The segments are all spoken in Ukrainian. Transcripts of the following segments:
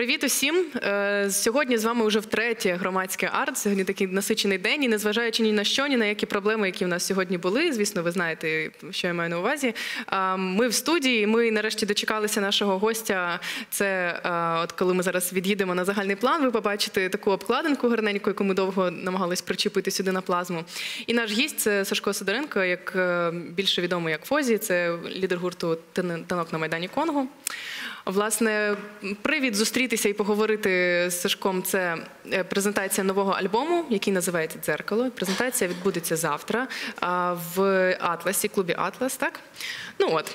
Привіт усім! Е, Сьогодні з вами вже втретє громадське арт. Сьогодні такий насичений день, і незважаючи ні на що, ні на які проблеми, які в нас сьогодні були. Звісно, ви знаєте, що я маю на увазі. Ми в студії. Ми нарешті дочекалися нашого гостя. Це от коли ми зараз від'їдемо на загальний план. Ви побачите таку обкладинку гарненьку, яку ми довго намагались причепити сюди на плазму. І наш гість це Сашко Сидоренко, як е, більше відомий як Фозі. Це лідер гурту танок на майдані Конго. Власне, привід зустрітися і поговорити з Сашком. Це е, презентація нового альбому, який називається Дзеркало. Презентація відбудеться завтра в Атласі, клубі Атлас. Так ну от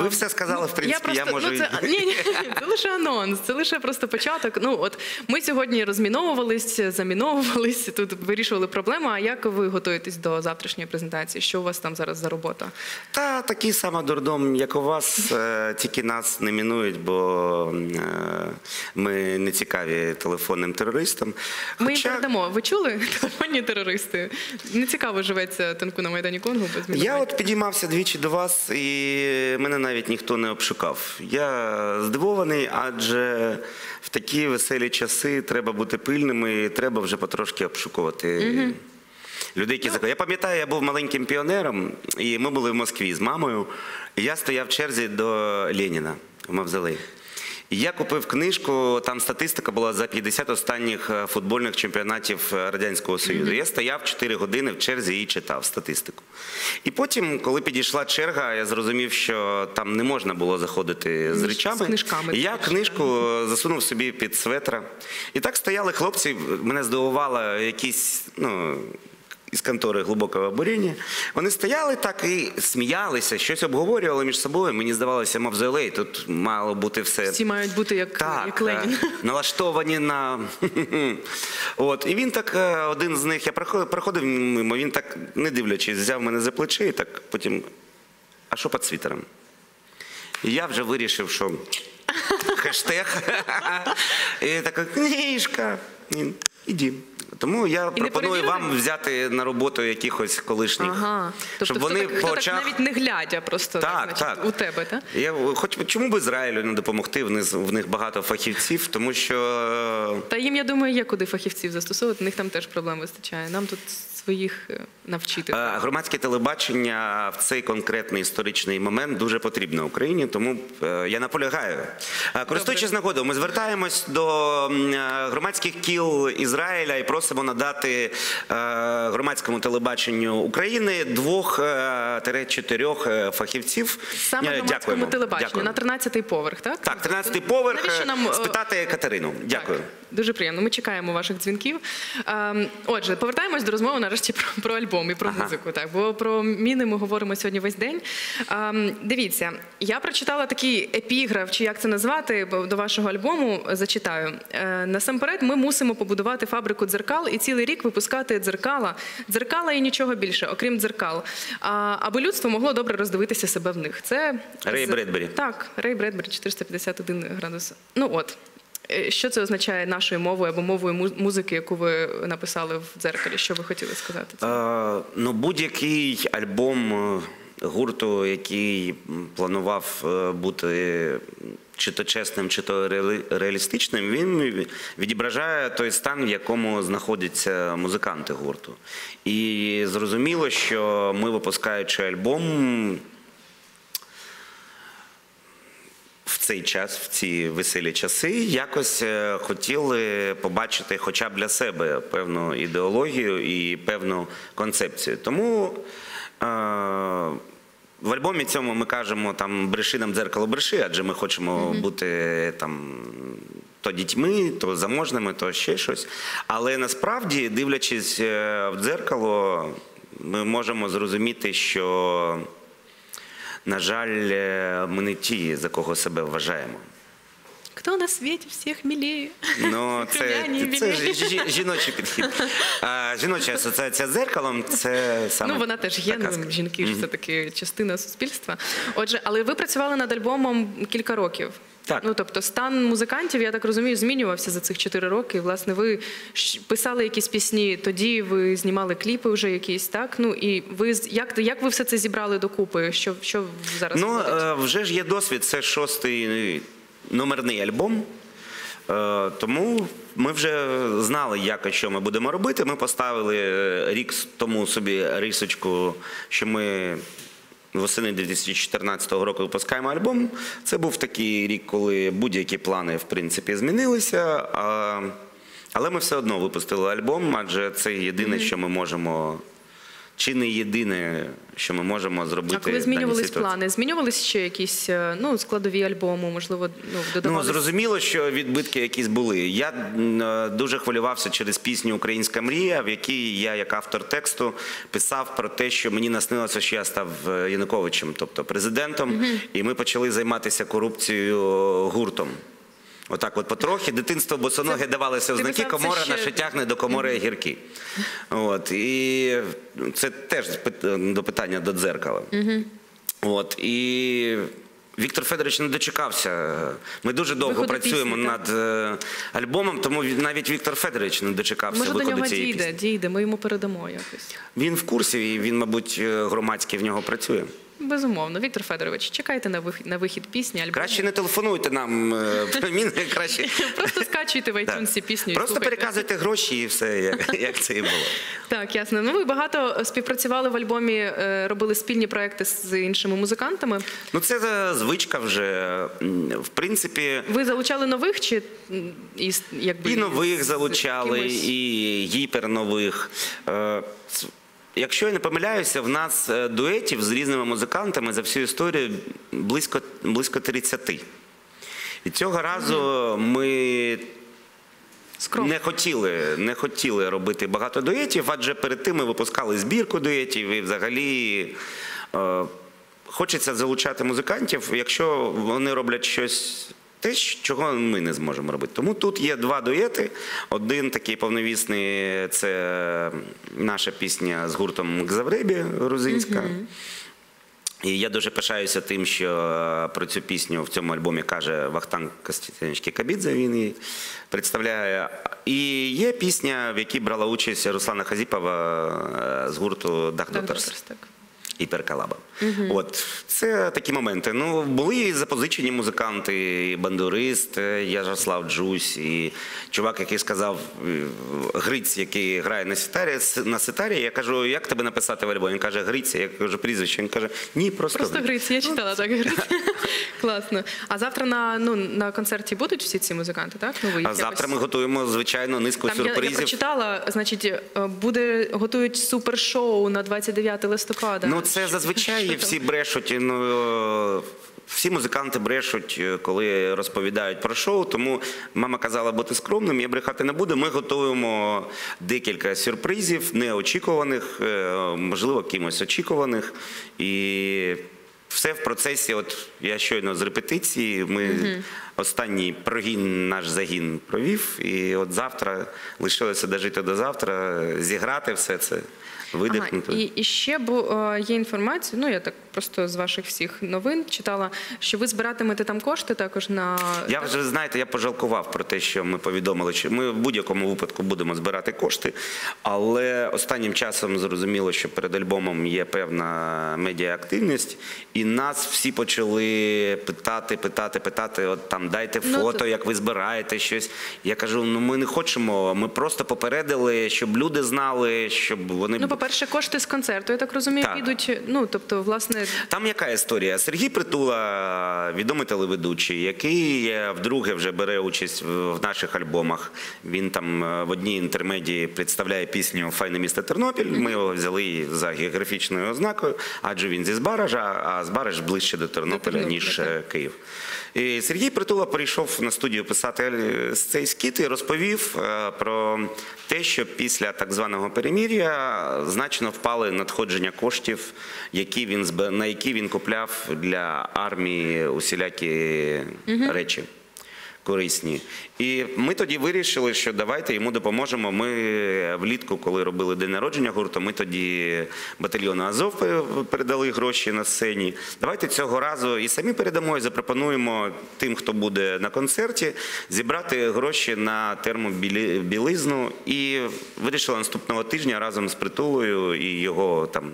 Ви все сказали, в принципі, я можу ну, це, ні, ні, це лише анонс, це лише просто початок. Ну от ми сьогодні розміновувались, заміновувались, тут вирішували проблему. А як ви готуєтесь до завтрашньої презентації? Що у вас там зараз за робота? Та такий самий дурдом, як у вас, е, тільки нас не мінують, бо е, ми не цікаві телефонним терористам. Ми їм передамо. Ви чули телефонні терористи? Не цікаво живеться танку на майдані Конго без я от підіймався двічі до вас, і мене навіть ніхто не обшукав. Я здивований, адже в такі веселі часи треба бути пильними, і треба вже потрошки обшукувати. Людей, які закон. Я пам'ятаю, я був маленьким піонером, і ми були в Москві з мамою. І я стояв в черзі до Леніна в Мавзолеї. Я купив книжку, там статистика була за 50 останніх е, футбольних чемпіонатів е, Радянського Союзу. Я стояв 4 години в черзі і читав статистику. І потім, коли підійшла черга, я зрозумів, що там не можна було заходити з З речами. книжками я книжку засунув собі під светра. І так стояли хлопці, мене здивувало якісь, ну. Із контори глибокого буріння. Вони стояли так і сміялися, щось обговорювали між собою. Мені здавалося, мавзолей, тут мало бути все Всі мають бути як, так, як Ленін. е, налаштовані на. От. І він так, е, один з них, я проходив, мимо, він так, не дивлячись, взяв мене за плече і так потім. А що під світером? І я вже вирішив, що хештег. І така книжка. І- Іди. Тому я І пропоную вам взяти на роботу якихось колишніх, Ага. Тобто щоб вони так, по очах так навіть не глядя, просто Так, значить, так. у тебе, так? Я хоч чому б Ізраїлю не допомогти? В них, в них багато фахівців, тому що е, Та їм, я думаю, є куди фахівців застосовувати. У них там теж проблем вистачає. Нам тут своїх е, навчити. е, громадське телебачення в цей конкретний історичний момент дуже потрібно Україні. Тому е, я наполягаю. Користуючись нагодою, ми звертаємось до громадських кіл Ізраїля і просимо надати громадському телебаченню України двох тире чотирьох е, фахівців. Саме громадському телебаченню Дякую. на 13-й поверх, так? Так, 13-й поверх. Навіщо нам, спитати Катерину. Дякую. Так, дуже приємно. Ми чекаємо ваших дзвінків. Ем, Отже, повертаємось до розмови нарешті про, про альбом і про Ага. музику. Так, бо про міни ми говоримо сьогодні весь день. Ем, Дивіться, я прочитала такий епіграф, чи як це назвати, до вашого альбому зачитаю. Е, Насамперед, ми мусимо побудувати фабрику дзеркал і цілий рік випускати дзеркала, дзеркала і нічого більше, окрім дзеркал. А, аби людство могло добре роздивитися себе в них. Це Рей Бредбері. Так, Рей Бредбері, 451 градус. Ну от. Е, Що це означає нашою мовою або мовою музики, яку ви написали в дзеркалі? Що ви хотіли сказати? Е, ну, будь-який альбом е, гурту, який планував е, бути чи то чесним, чи то реалістичним, він відображає той стан, в якому знаходяться музиканти гурту. І зрозуміло, що ми, випускаючи альбом, в цей час, в ці веселі часи, якось е, хотіли побачити хоча б для себе певну ідеологію і певну концепцію. Тому е, в альбомі цьому ми кажемо там бреши нам дзеркало бреши, адже ми хочемо бути там. То дітьми, то заможними, то ще щось. Але насправді, дивлячись е, в дзеркало, ми можемо зрозуміти, що на жаль, е, ми не ті, за кого себе вважаємо. Хто на світі всіх міліє? Ну, це, це ж жі- жіночий підхід. А, жіноча асоціація з зеркалом це саме. Ну, вона теж є, ну, жінки ж все таки частина суспільства. Отже, але ви працювали над альбомом кілька років. Так. Ну тобто стан музикантів, я так розумію, змінювався за цих чотири роки. Власне, ви писали якісь пісні, тоді ви знімали кліпи вже якісь, так? Ну і ви як, як ви все це зібрали докупи? Що, що зараз Ну, виходить? е, вже ж є досвід. Це шостий номерний альбом. Е, Тому ми вже знали, як і що ми будемо робити. Ми поставили е, рік тому собі рисочку, що ми восени 2014 року випускаємо альбом. Це був такий рік, коли будь-які плани в принципі змінилися. Але ми все одно випустили альбом, адже це єдине, що ми можемо. Чи не єдине, що ми можемо зробити. А коли змінювались плани, змінювались ще якісь е, ну, складові альбому, можливо, ну, Ну, зрозуміло, що відбитки якісь були. Я е, дуже хвилювався через пісню Українська мрія, в якій я, як автор тексту, писав про те, що мені наснилося, що я став е, Януковичем, тобто президентом, і ми почали займатися корупцією гуртом. Отак, от потрохи. Дитинство босоноги давалися ти ознаки, комора ще- наша тягне до комори гірки. От, і це теж до питання до дзеркала. От, і Віктор Федорович не дочекався. Ми дуже довго Виходу працюємо пісні, над е, альбомом, тому навіть Віктор Федорович не дочекався Може, до нього цієї дійде, пісні. дійде, ми йому передамо якось. Він в курсі, і він, мабуть, е, громадський в нього працює. Безумовно. Віктор Федорович, чекайте на вихід, на вихід пісні, альбому. Краще не телефонуйте нам. е, краще. Просто скачуйте в iTunes пісню. і Просто переказуйте гроші і все, як, як це і було. Так, ясно. Ну ви багато співпрацювали в альбомі, е, робили спільні проекти з іншими музикантами. Ну це е, звичка вже. В принципі, Ви залучали нових чи із якби І нових залучали, і гіпернових. Якщо я не помиляюся, в нас е, дуетів з різними музикантами за всю історію близько, близько 30. І цього разу ми скромно. не хотіли, не хотіли робити багато дуетів, адже перед тим ми випускали збірку дуетів і взагалі. Е, Хочеться залучати музикантів, якщо вони роблять щось те, чого ми не зможемо робити. Тому тут є два дуети. Один такий повновісний це наша пісня з гуртом Гзавребі грузинська. І я дуже пишаюся тим, що е, про цю пісню в цьому альбомі каже Вахтанг Костянтинович Кабідзе, він її представляє. І є пісня, в якій брала участь Руслана Хазіпова е, з гурту Дах Дотерс так. І Перкалаба. От це такі моменти. Ну були запозичені музиканти, і бандурист Ярослав Джусь, і чувак, який сказав Гриць, який грає на ситарі, на ситарі. Я кажу, як тебе написати в альбомі? Він каже Гриць. Я кажу прізвище. Він каже, ні, просто, Просто Гриць, я читала так Гриць. Класно. А завтра на ну на концерті будуть всі ці музиканти, так? Ну ви їх А завтра ми готуємо звичайно низку Там я, я прочитала, значить, буде готують супершоу на 29 листопада. Ну, це зазвичай всі брешуть. Ну, всі музиканти брешуть, е, коли розповідають про шоу. Тому мама казала бути скромним, я брехати не буду. Ми готуємо декілька сюрпризів, неочікуваних, е, можливо, кимось очікуваних. І все в процесі. От я щойно з репетиції. Ми останній прогін наш загін провів. І от завтра лишилося дожити до завтра, зіграти все це. Видихнути. Ага, і, і ще бо е, є інформація. Ну я так просто з ваших всіх новин читала, що ви збиратимете там кошти також на Я вже знаєте, я пожалкував про те, що ми повідомили, що ми в будь-якому випадку будемо збирати кошти, але останнім часом зрозуміло, що перед альбомом є певна медіаактивність, і нас всі почали питати, питати, питати. От там дайте Ну, фото, то- як ви збираєте щось. Я кажу: ну ми не хочемо. Ми просто попередили, щоб люди знали, щоб вони ну, по-перше, кошти з концерту. Я так розумію, Так. підуть. Ну тобто, власне, Там яка історія? Сергій Притула, відомий телеведучий, який е, вдруге вже бере участь в в наших альбомах. Він там е, в одній інтермедії представляє пісню Файне місто Тернопіль. Ми його взяли за географічною ознакою, адже він зі Збаража, а Збараж ближче до Тернополя, Тернополя, ніж так. е, Київ. І Сергій Притула прийшов на студію писати е, цей скіт і розповів е, про те, що після так званого перемір'я значно впали надходження коштів, які він на які він купляв для армії усілякі речі. Корисні. І ми тоді вирішили, що давайте йому допоможемо. Ми влітку, коли робили день народження гурту, ми тоді батальйону Азов передали гроші на сцені. Давайте цього разу і самі передамо, і запропонуємо тим, хто буде на концерті, зібрати гроші на термобілизну. І вирішили наступного тижня разом з притулою і його там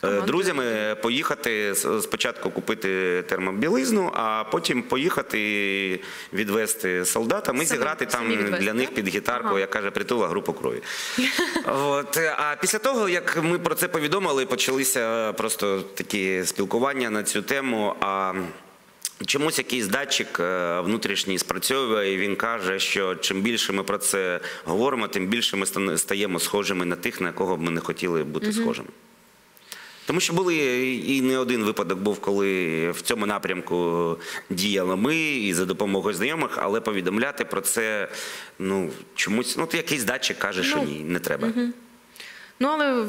Командою. друзями поїхати спочатку купити термобілизну, а потім поїхати і відвести солдата. Ми зіграти там для них під гітарку, Ага. як каже притула групу крові. От, е, а після того, як ми про це повідомили, почалися просто такі спілкування на цю тему. А Чомусь якийсь датчик е, внутрішній спрацьовує, і він каже, що чим більше ми про це говоримо, тим більше ми стаємо схожими на тих, на кого б ми не хотіли бути схожими. Тому що були і не один випадок був, коли в цьому напрямку діяли ми і за допомогою знайомих, але повідомляти про це ну чомусь, ну то якийсь датчик каже, що Ну, ні, не треба. Ну але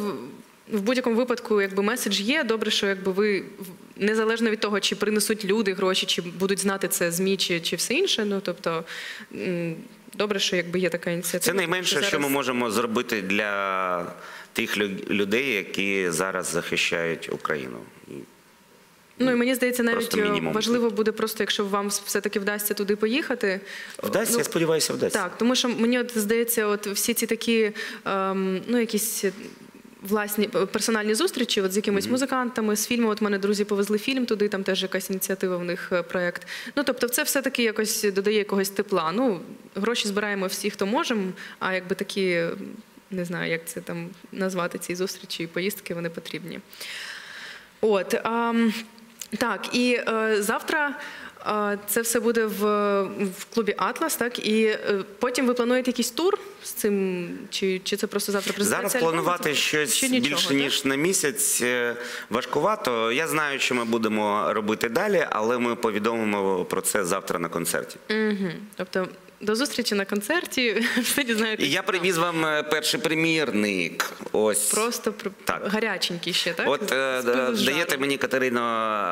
в, будь-якому випадку, якби меседж є, добре, що якби ви незалежно від того, чи принесуть люди гроші, чи будуть знати це ЗМІ, чи, чи все інше. Ну тобто добре, що якби є така ініціатива. Це найменше, Зараз- що ми можемо зробити для тих людей, які зараз захищають Україну. Ну і мені здається, навіть важливо буде просто, якщо вам все-таки вдасться туди поїхати. Вдасться, Ну, я сподіваюся, вдасться. Так, тому що мені от здається, от всі ці такі ем, ну якісь. Власні персональні зустрічі, от з якимись музикантами, з фільму. От мене друзі повезли фільм туди, там теж якась ініціатива в них е, проект. Ну тобто, це все таки якось додає якогось тепла. Ну гроші збираємо всі, хто можемо, а якби такі не знаю, як це там назвати ці зустрічі і поїздки, вони потрібні. От ам, так, і е, завтра. Це все буде в, в клубі Атлас, так і е, потім ви плануєте якийсь тур з цим, чи, чи це просто завтра презентація? Зараз альбому? планувати щось Ще нічого, більше так? ніж на місяць е, важкувато. Я знаю, що ми будемо робити далі, але ми повідомимо про це завтра на концерті. Угу. Тобто до зустрічі на концерті, все дізнаєтесь. Я привіз вам е, перший примірник. Ось Просто пр- Так. гаряченький ще, так? От е, даєте мені Катерино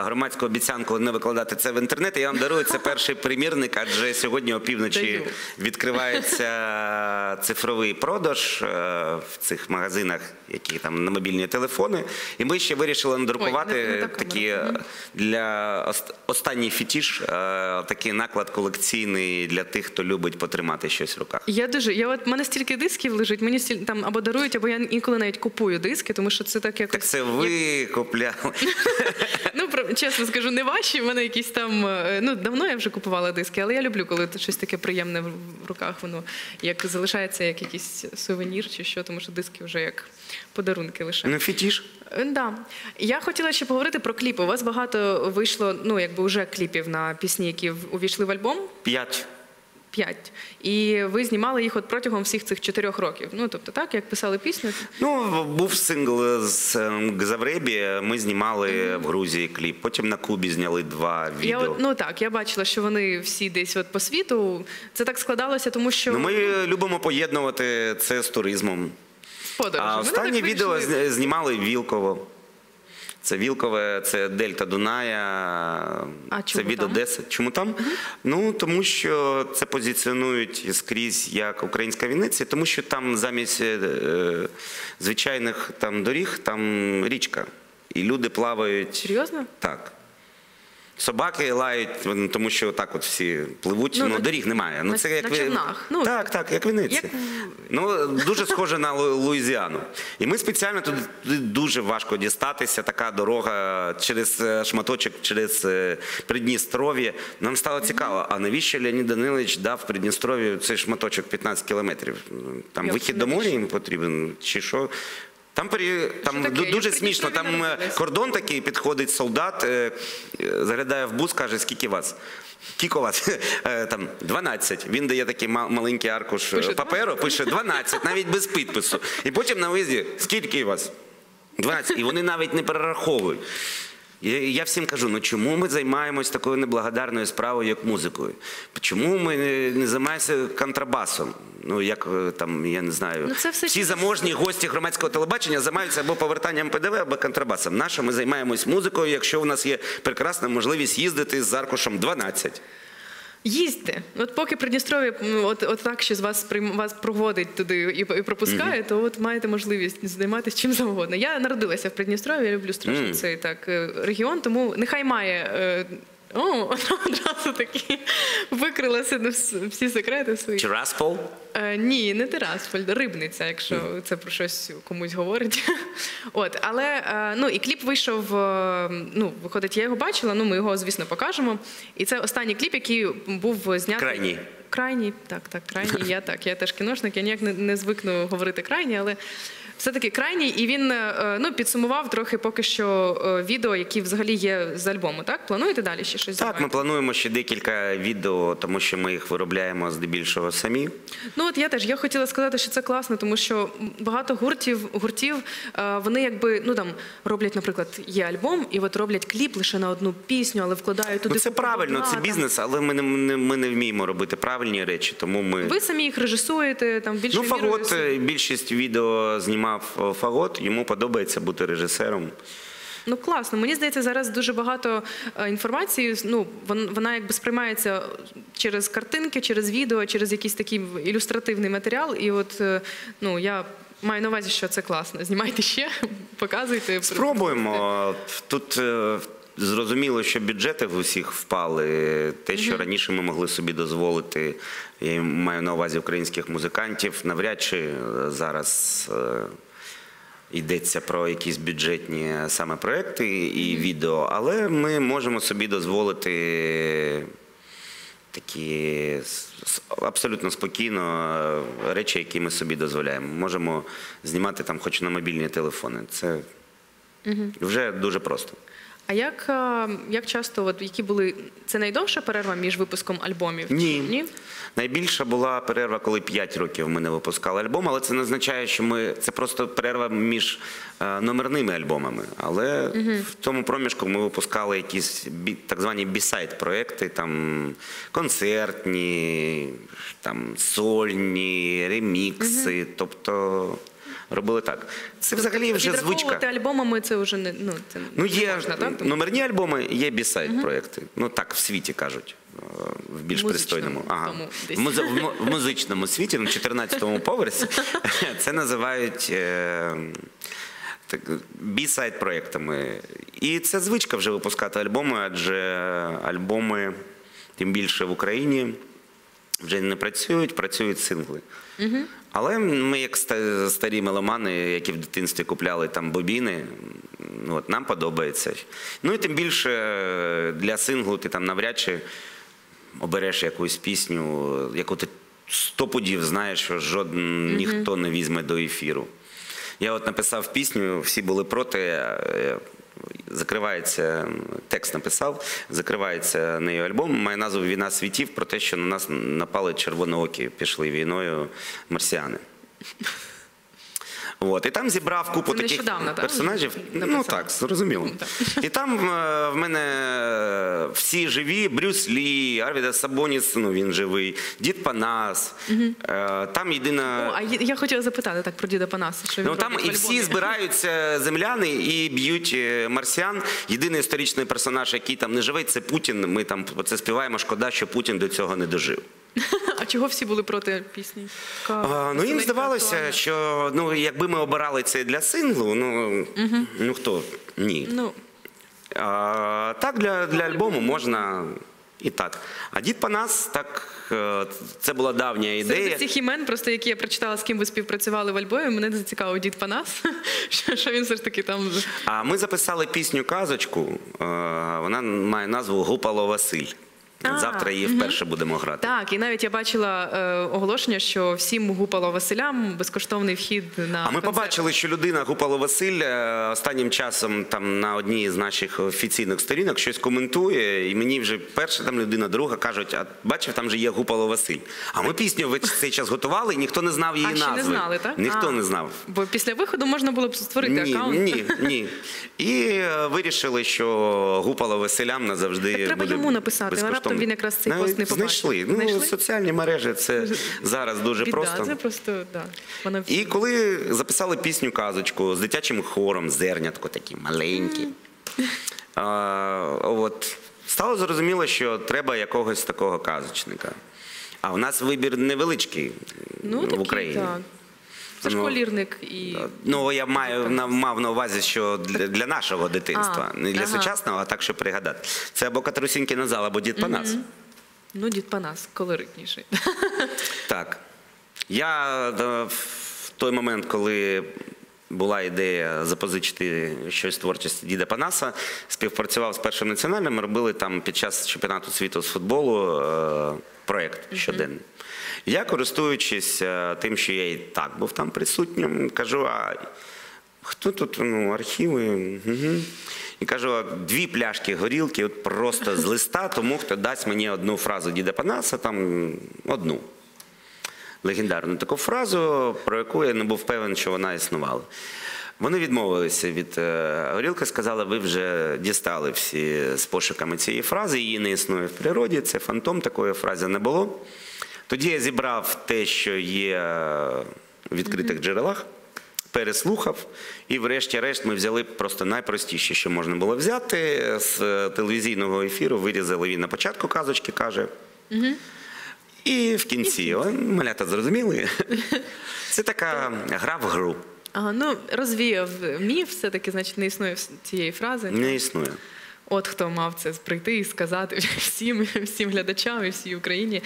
громадську обіцянку не викладати це в інтернет. і Я вам дарую це перший примірник, адже сьогодні опівночі відкривається цифровий продаж е, в цих магазинах, які там на мобільні телефони. І ми ще вирішили надрукувати такі для ост- останній фітіш, такий наклад колекційний для тих, хто любить потримати щось в руках. Я дуже. Я от мене стільки дисків лежить, мені стіль, там або дарують, або я інколи навіть купую диски, тому що це так якось. Так це ви купляли. Ну, про- чесно скажу, не ваші. В мене якісь там. е, Ну, давно я вже купувала диски, але я люблю, коли щось таке приємне в в руках. Воно як залишається як якийсь сувенір чи що, тому що диски вже як подарунки лише. Ну, фітіш. Е, Да. Я хотіла ще поговорити про кліпи. У вас багато вийшло, ну якби вже кліпів на пісні, які увійшли в альбом. П'ять. П'ять. І ви знімали їх от протягом всіх цих чотирьох років. Ну тобто, так, як писали пісню. Ну, був сингл з Гзавребі. Ми знімали в Грузії кліп. Потім на Кубі зняли два відео. от, ну так, я бачила, що вони всі десь от по світу. Це так складалося, тому що Ну, ми любимо поєднувати це з туризмом. подорожі. А останнє відео знімали Вілково. Це Вілкове, це Дельта Дуная, А це від там? Одеси. Чому там? Ну тому що це позиціонують скрізь як українська Вінниця, тому що там замість е, звичайних там доріг, там річка. І люди плавають. Серйозно? Так. Собаки лають, тому що так от всі пливуть, Ну, ну, доріг немає. Ну, на- це як на ви- Ну, так, так, як Венеція. як- Ну, дуже схоже на Лу- Луїзіану. І ми спеціально туди, дуже важко дістатися, така дорога через е, шматочок, через е, Придністров'я. Нам стало цікаво, а навіщо Леонід Данилович дав Придністров'ю цей шматочок 15 кілометрів? Там вихід до моря їм потрібен, чи що? Там, пере- там таке? Я дуже смішно. Там е, кордон такий, підходить солдат, е, е, заглядає в бус, каже, скільки вас? Кіко вас? Там 12. Він дає такий маленький аркуш Пише паперу, пише 12, навіть без підпису. І потім на виїзді, скільки вас? 12. І вони навіть не перераховують. Я, я всім кажу, ну чому ми займаємось такою неблагодарною справою, як музикою? Чому ми не, займаємося контрабасом? Ну, як е, там, я не знаю, Ну, це все всі заможні гості громадського телебачення займаються або повертанням ПДВ, або контрабасом. Наша ми займаємось музикою, якщо у нас є прекрасна можливість їздити з аркушем 12. Їздьте. От поки Придністров'я от, от так ще з вас вас проводить туди і, і пропускає, то от маєте можливість займатися чим завгодно. Я народилася в Придністров'ї, я люблю страшно Мгм. цей так е, регіон, тому нехай має. О, одразу одразу такі викрила всі секрети свої. Тираспол? Е, ні, не Тирасполь, рибниця, якщо це про щось комусь говорить. От, але е, ну і кліп вийшов. е, Ну, виходить, я його бачила. Ну, ми його, звісно, покажемо. І це останній кліп, який був знятий. Крайній. Крайній, так, так, крайній. Я так. Я теж кіношник, я ніяк не, не звикну говорити крайній, але все-таки крайній. І він е, ну, підсумував трохи поки що е, відео, які взагалі є з альбому. Так? Плануєте далі ще щось Так, ми плануємо ще декілька відео, тому що ми їх виробляємо здебільшого самі. Ну от я теж я хотіла сказати, що це класно, тому що багато гуртів гуртів е, вони якби ну там роблять, наприклад, є альбом, і от роблять кліп лише на одну пісню, але вкладають туди. Ну це правильно, це бізнес, але ми не, ми не вміємо робити правильні речі, тому ми. Ви самі їх режисуєте там більше Ну, Фагот, е, більшість відео знімав е, Фагот, йому подобається бути режисером. Ну класно. Мені здається, зараз дуже багато е, інформації. Ну вона якби сприймається через картинки, через відео, через якийсь такий ілюстративний матеріал. І от ну я маю на увазі, що це класно. Знімайте ще, показуйте. Спробуємо. Тут зрозуміло, що бюджети в усіх впали. Те, що раніше ми могли собі дозволити, я маю на увазі українських музикантів, навряд чи е, зараз. е, Йдеться про якісь бюджетні саме проекти і відео, але ми можемо собі дозволити такі абсолютно спокійно е, речі, які ми собі дозволяємо. Можемо знімати там хоч на мобільні телефони. Це вже дуже просто. А як, е, як часто, от які були це найдовша перерва між випуском альбомів? Ні. Ні? Найбільша була перерва, коли 5 років ми не випускали альбом, але це не означає, що ми це просто перерва між е, номерними альбомами. Але в тому проміжку ми випускали якісь так звані бісайд проекти, там концертні, там сольні, ремікси. Тобто робили так. Це взагалі вже звичка. Підраховувати альбомами це вже не ну це Ну, є можна, так? Номерні альбоми, є бісайд проекти. Ну так в світі кажуть. е, В більш Музичному пристойному. Ага. В, в музичному світі, на 14-му поверсі, це називають е, так, бісайд проектами. І це звичка вже випускати альбоми, адже альбоми, тим більше в Україні, вже не працюють, працюють сингли. Але ми, як старі меломани, які в дитинстві купляли там бобіни, ну, от, нам подобається. Ну і тим більше е, для синглу ти там навряд чи обереш якусь пісню, яку ти сто пудів знаєш, що жоден ніхто не візьме до ефіру. Я от написав пісню, всі були проти. Закривається текст написав, закривається нею альбом. Має назву Війна світів про те, що на нас напали червоноокі, пішли війною марсіани. От. І там зібрав купу Це таких нещодавно, персонажів. вже Ну так, зрозуміло. І там е, в мене е, всі живі: Брюс Лі, Арвіда Сабоніс, ну він живий, Дід Панас. Е, Там єдина. О, а я хотіла запитати так про діда Панаса, що він Ну там і всі збираються земляни і б'ють марсіан. Єдиний історичний персонаж, який там не живе, це Путін. Ми там це співаємо. Шкода, що Путін до цього не дожив. Чого всі були проти пісні? Така А, ну їм здавалося, актуальна. що ну якби ми обирали це для синглу, ну, ну хто ні. Ну, А, так, для, для альбому можна і так. А дід Панас, так, е, це була давня ідея. серед цих імен, просто які я прочитала, з ким ви співпрацювали в альбомі, мене зацікавив дід Панас, що, що він все ж таки там. А ми записали пісню казочку. е, Вона має назву Гупало Василь. А, Завтра її вперше будемо грати. Так, і навіть я бачила е, оголошення, що всім гупало Василям безкоштовний вхід на А ми концерт. побачили, що людина Гупало Василь е, останнім часом там на одній з наших офіційних сторінок щось коментує, і мені вже перша там людина, друга кажуть, а бачив, там же є Гупало Василь. А ми пісню в цей час готували, і ніхто не знав її А ще не знали, так? Ніхто А, не знав. Бо після виходу можна було б створити Ні, аккаунт. ні, ні. І е, вирішили, що Гупало Василям назавжди Так треба буде йому написати, а раптом він якраз цей Навіть пост не побачив. Знайшли. Ну, Знайшли? соціальні мережі це зараз дуже Біда, просто. це просто, да. Вона І коли записали пісню казочку з дитячим хором, зернятко такі маленькі, а, от, стало зрозуміло, що треба якогось такого казочника. А в нас вибір невеличкий ну, в такі, Україні. Так. Сашко Лірник і Ну, я маю на мав на увазі, що для, для нашого дитинства, А, не для ага. сучасного, а так, щоб пригадати. Це або Катрусінький назал, або Дід Панас. ну, дід Панас, колоритніший. Так. Я е, в той момент, коли була ідея запозичити щось творчості Діда Панаса, співпрацював з першим національним. Робили там під час чемпіонату світу з футболу е, проєкт щоденний. Я, користуючись е, тим, що я і так був там присутнім, кажу, а хто тут ну, архіви? Угу. І кажу, дві пляшки горілки от просто з листа, тому хто дасть мені одну фразу Діда Панаса, там одну легендарну таку фразу, про яку я не був певен, що вона існувала. Вони відмовилися від е, горілки, сказали, ви вже дістали всі з пошуками цієї фрази, її не існує в природі, це фантом, такої фрази не було. Тоді я зібрав те, що є в відкритих джерелах, переслухав, і врешті-решт ми взяли просто найпростіше, що можна було взяти. З е, телевізійного ефіру вирізали він на початку казочки, каже. І в кінці, О, малята зрозуміли. Це така гра в гру. Ага, ну розвіяв міф, все-таки, значить, не існує цієї фрази. Не існує. От хто мав це прийти і сказати всім, всім глядачам і всій Україні.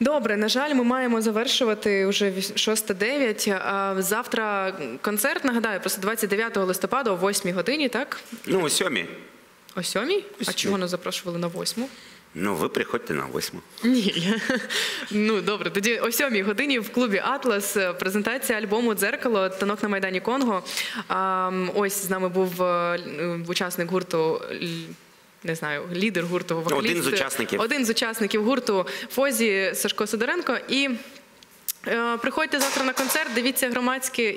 Добре, на жаль, ми маємо завершувати вже 6.09. А Завтра концерт, нагадаю, просто 29 листопада о 8 годині, так? Ну, о сьомій. О 7? А чого не запрошували на 8? Ну, ви приходьте на восьму. Ні, ну добре. Тоді о 7 годині в клубі Атлас презентація альбому Дзеркало танок на майдані Конго. Ось з нами був е, учасник гурту. Не знаю, лідер гурту вокаліст. Один з учасників. Один з учасників гурту Фозі Сашко Сидоренко. І е, приходьте завтра на концерт, дивіться громадське